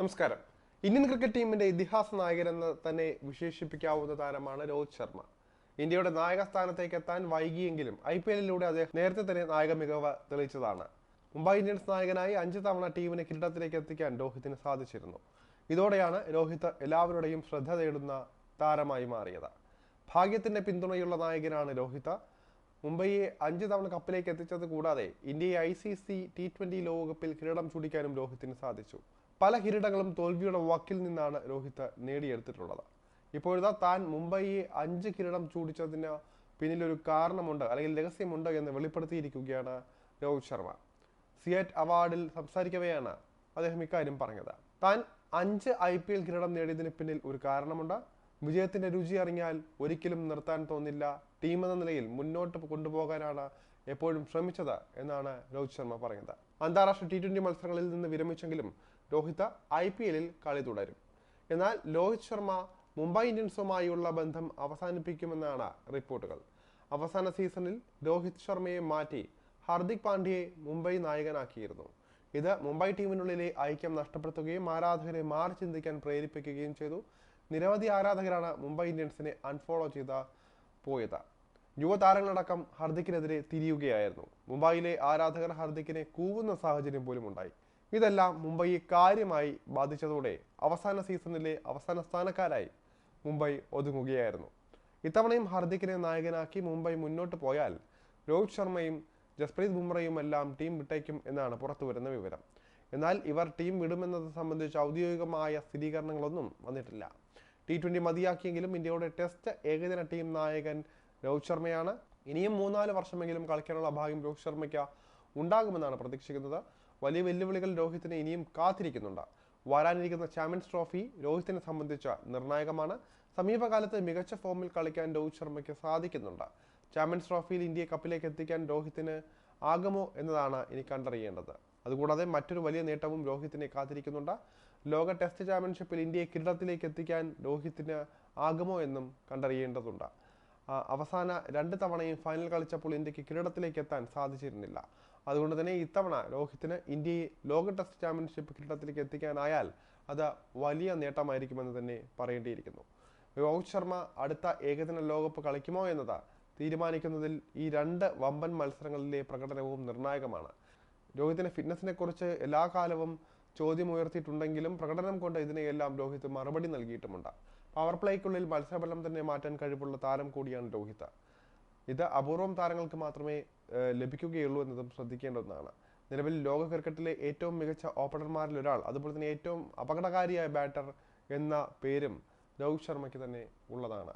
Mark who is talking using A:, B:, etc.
A: നമസ്കാരം. Indian cricket ടീമിന്റെ ഇതിഹാസ നായകനെന്ന് തന്നെ വിശേഷിപ്പിക്കാവുന്ന താരമാണ് രോഹിത് ശർമ്മ. ഇന്ത്യയുടെ നായക സ്ഥാനത്തേക്ക് എത്താൻ വൈകിയെങ്കിലും ഐ പി എല്ലിലൂടെ അദ്ദേഹം നേരത്തെ തന്നെ നായക മികവ് തെളിയിച്ചതാണ്. മുംബൈ ഇന്ത്യൻസ് നായകനായി അഞ്ച് തവണ ടീമിനെ കിരീടത്തിലേക്ക് എത്തിക്കാൻ രോഹിത്തിന് സാധിച്ചിരുന്നു. ഇതോടെയാണ് രോഹിത് എല്ലാവരുടെയും ശ്രദ്ധ തേടുന്ന താരമായി മാറിയത്. ഭാഗ്യത്തിന്റെ പിന്തുണയുള്ള നായകനാണ് രോഹിത്. മുംബൈയെ അഞ്ച് തവണ കപ്പിലേക്ക് എത്തിച്ചത് കൂടാതെ ഇന്ത്യയെ I C C T twenty ലോകകപ്പിൽ കിരീടം ചൂടിക്കാനും രോഹിത്തിന് സാധിച്ചു. പല കിരീടങ്ങളും തോൽവിയുടെ വക്കിൽ നിന്നാണ് രോഹിത് നേടിയെടുത്തിട്ടുള്ളത്. ഇപ്പോഴിതാ താൻ മുംബൈയെ അഞ്ച് കിരീടം ചൂടിച്ചതിന് പിന്നിലൊരു കാരണമുണ്ട് അല്ലെങ്കിൽ രഹസ്യമുണ്ട് എന്ന് വെളിപ്പെടുത്തിയിരിക്കുകയാണ് രോഹിത് ശർമ്മ. സിയറ്റ് അവാർഡിൽ സംസാരിക്കവെയാണ് അദ്ദേഹം ഇക്കാര്യം പറഞ്ഞത്. താൻ അഞ്ച് ഐ പി എൽ കിരീടം നേടിയതിന് പിന്നിൽ ഒരു കാരണമുണ്ട്. വിജയത്തിന്റെ രുചി അറിഞ്ഞാൽ ഒരിക്കലും നിർത്താൻ തോന്നില്ല. ടീം എന്ന നിലയിൽ മുന്നോട്ട് കൊണ്ടുപോകാനാണ് എപ്പോഴും ശ്രമിച്ചത് എന്നാണ് രോഹിത് ശർമ്മ പറഞ്ഞത് അന്താരാഷ്ട്ര ടി ട്വന്റി മത്സരങ്ങളിൽ നിന്ന് വിരമിച്ചെങ്കിലും രോഹിത് ഐ പി എല്ലിൽ കളി തുടരും. എന്നാൽ രോഹിത് ശർമ്മ മുംബൈ ഇന്ത്യൻസുമായുള്ള ബന്ധം അവസാനിപ്പിക്കുമെന്നാണ് റിപ്പോർട്ടുകൾ. അവസാന സീസണിൽ രോഹിത് ശർമ്മയെ മാറ്റി ഹാർദിക് പാണ്ഡ്യയെ മുംബൈ നായകനാക്കിയിരുന്നു. ഇത് മുംബൈ ടീമിനുള്ളിലെ ഐക്യം നഷ്ടപ്പെടുത്തുകയും ആരാധകരെ മാറി ചിന്തിക്കാൻ പ്രേരിപ്പിക്കുകയും ചെയ്തു. നിരവധി ആരാധകരാണ് മുംബൈ ഇന്ത്യൻസിനെ അൺഫോളോ ചെയ്ത പോയത്. യുവതാരങ്ങളടക്കം ഹർദിക്കിനെതിരെ തിരിയുകയായിരുന്നു. മുംബൈയിലെ ആരാധകർ ഹർദിക്കിനെ കൂവുന്ന സാഹചര്യം പോലും ഉണ്ടായി. ഇതെല്ലാം മുംബൈയെ കാര്യമായി ബാധിച്ചതോടെ അവസാന സീസണിലെ അവസാന സ്ഥാനക്കാരായി മുംബൈ ഒതുങ്ങുകയായിരുന്നു. ഇത്തവണയും ഹർദിക്കിനെ നായകനാക്കി മുംബൈ മുന്നോട്ട് പോയാൽ രോഹിത് ശർമ്മയും ജസ്പ്രീത് ബുംറയും എല്ലാം ടീം വിട്ടേക്കും എന്നാണ് പുറത്തുവരുന്ന വിവരം. എന്നാൽ ഇവർ ടീം വിടുമെന്നത് സംബന്ധിച്ച് ഔദ്യോഗികമായ സ്ഥിരീകരണങ്ങളൊന്നും വന്നിട്ടില്ല. ടി ട്വന്റി മതിയാക്കിയെങ്കിലും ഇന്ത്യയുടെ ടെസ്റ്റ് ഏകദിന ടീം നായകൻ രോഹിത് ശർമ്മയാണ്. ഇനിയും മൂന്നാൽ വർഷമെങ്കിലും കളിക്കാനുള്ള ഭാഗ്യം രോഹിത് ശർമ്മയ്ക്ക് ഉണ്ടാകുമെന്നാണ് പ്രതീക്ഷിക്കുന്നത്. വലിയ വെല്ലുവിളികൾ രോഹിത്തിന് ഇനിയും കാത്തിരിക്കുന്നുണ്ട്. വരാനിരിക്കുന്ന ചാമ്പ്യൻസ് ട്രോഫി രോഹിത്തിനെ സംബന്ധിച്ച നിർണായകമാണ്. സമീപകാലത്ത് മികച്ച ഫോമിൽ കളിക്കാൻ രോഹിത് ശർമ്മയ്ക്ക് സാധിക്കുന്നുണ്ട്. ചാമ്പ്യൻസ് ട്രോഫിയിൽ ഇന്ത്യ കപ്പിലേക്ക് എത്തിക്കാൻ രോഹിത്തിന് ആകുമോ എന്നതാണ് ഇനി കണ്ടറിയേണ്ടത്. അതുകൂടാതെ മറ്റൊരു വലിയ നേട്ടവും രോഹിത്തിനെ കാത്തിരിക്കുന്നുണ്ട്. ലോക ടെസ്റ്റ് ചാമ്പ്യൻഷിപ്പിൽ ഇന്ത്യയെ കിരീടത്തിലേക്ക് എത്തിക്കാൻ രോഹിത്തിന് ആകുമോ എന്നും കണ്ടറിയേണ്ടതുണ്ട്. അവസാന രണ്ട് തവണയും ഫൈനൽ കളിച്ചപ്പോൾ ഇന്ത്യയ്ക്ക് കിരീടത്തിലേക്ക് എത്താൻ സാധിച്ചിരുന്നില്ല. അതുകൊണ്ട് തന്നെ ഇത്തവണ രോഹിത്തിന് ഇന്ത്യയെ ലോക ടെസ്റ്റ് ചാമ്പ്യൻഷിപ്പ് കിരീടത്തിലേക്ക് എത്തിക്കാനായാൽ അത് വലിയ നേട്ടമായിരിക്കുമെന്ന് തന്നെ പറയേണ്ടിയിരിക്കുന്നു. രോഹിത് ശർമ്മ അടുത്ത ഏകദിന ലോകകപ്പ് കളിക്കുമോ എന്നത് തീരുമാനിക്കുന്നതിൽ ഈ രണ്ട് വമ്പൻ മത്സരങ്ങളിലെ പ്രകടനവും നിർണായകമാണ്. രോഹിത്തിന്റെ ഫിറ്റ്നസിനെ കുറിച്ച് എല്ലാ കാലവും ചോദ്യം ഉയർത്തിയിട്ടുണ്ടെങ്കിലും പ്രകടനം കൊണ്ട് ഇതിനെയെല്ലാം രോഹിത് മറുപടി നൽകിയിട്ടുമുണ്ട്. പവർ പ്ലേക്കുള്ളിൽ മത്സരബലം തന്നെ മാറ്റാൻ കഴിവുള്ള താരം കൂടിയാണ് രോഹിത്. ഇത് അപൂർവം താരങ്ങൾക്ക് മാത്രമേ ലഭിക്കുകയുള്ളൂ എന്നതും ശ്രദ്ധിക്കേണ്ട ഒന്നാണ്. നിലവിൽ ലോക ക്രിക്കറ്റിലെ ഏറ്റവും മികച്ച ഓപ്പണർമാരിൽ ഒരാൾ അതുപോലെ തന്നെ ഏറ്റവും അപകടകാരിയായ ബാറ്റർ എന്ന പേരും രോഹിത് ശർമ്മയ്ക്ക് തന്നെ ഉള്ളതാണ്.